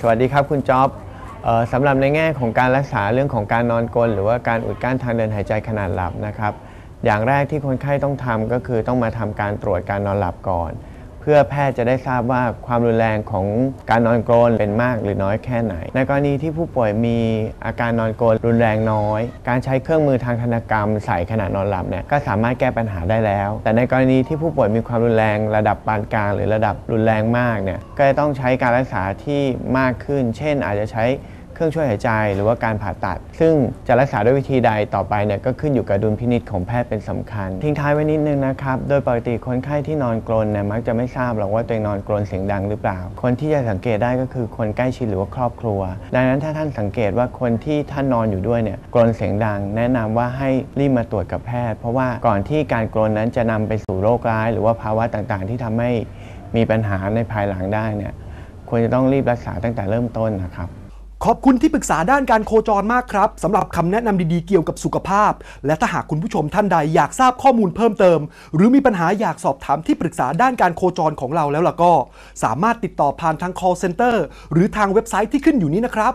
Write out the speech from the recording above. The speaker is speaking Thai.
สวัสดีครับคุณจ๊อบสำหรับในแง่ของการรักษาเรื่องของการนอนกลนหรือว่าการอุดกั้นทางเดินหายใจขนาดหลับนะครับ อย่างแรกที่คนไข้ต้องทำก็คือต้องมาทำการตรวจการนอนหลับก่อน พื่อแพทย์จะได้ทราบว่าความรุนแรงของการนอนกรนเป็นมากหรือน้อยแค่ไหน ในกรณีที่ผู้ป่วยมีอาการนอนกรนรุนแรงน้อย การใช้เครื่องมือทางธนกรรมใส่ขณะนอนหลับเนี่ยก็สามารถแก้ปัญหาได้แล้ว แต่ในกรณีที่ผู้ป่วยมีความรุนแรงระดับปานกลาง หรือระดับรุนแรงมากเนี่ยก็จะต้องใช้การรักษาที่มากขึ้น เช่น อาจจะใช้ เครื่องช่วยหายใจหรือว่าการผ่าตัด ซึ่งจะรักษาด้วยวิธีใดต่อไปเนี่ยก็ขึ้นอยู่กับดุลพินิจของแพทย์เป็นสำคัญ ทิ้งท้ายไว้นิดนึงนะครับ โดยปกติคนไข้ที่นอนกรนเนี่ยมักจะไม่ทราบหรอกว่าตัวเองนอนกรนเสียงดังหรือเปล่า คนที่จะสังเกตได้ก็คือคนใกล้ชิดหรือว่าครอบครัว ดังนั้นถ้าท่านสังเกตว่าคนที่ท่านนอนอยู่ด้วยเนี่ยกรนเสียงดัง แนะนำว่าให้รีบมาตรวจกับแพทย์ เพราะว่าก่อนที่การกรนนั้นจะนำไปสู่โรคร้าย หรือว่าภาวะต่างๆ ที่ทำให้มีปัญหาในภายหลังได้เนี่ยควรจะต้องรีบรักษาตั้งแต่เริ่มต้นนะครับ ขอบคุณที่ปรึกษาด้านการโคจรมากครับสำหรับคำแนะนำดีๆเกี่ยวกับสุขภาพ และถ้าหากคุณผู้ชมท่านใดอยากทราบข้อมูลเพิ่มเติม หรือมีปัญหาอยากสอบถามที่ปรึกษาด้านการโคจรของเราแล้วล่ะก็ สามารถติดต่อผ่านทาง call center หรือทางเว็บไซต์ที่ขึ้นอยู่นี้นะครับ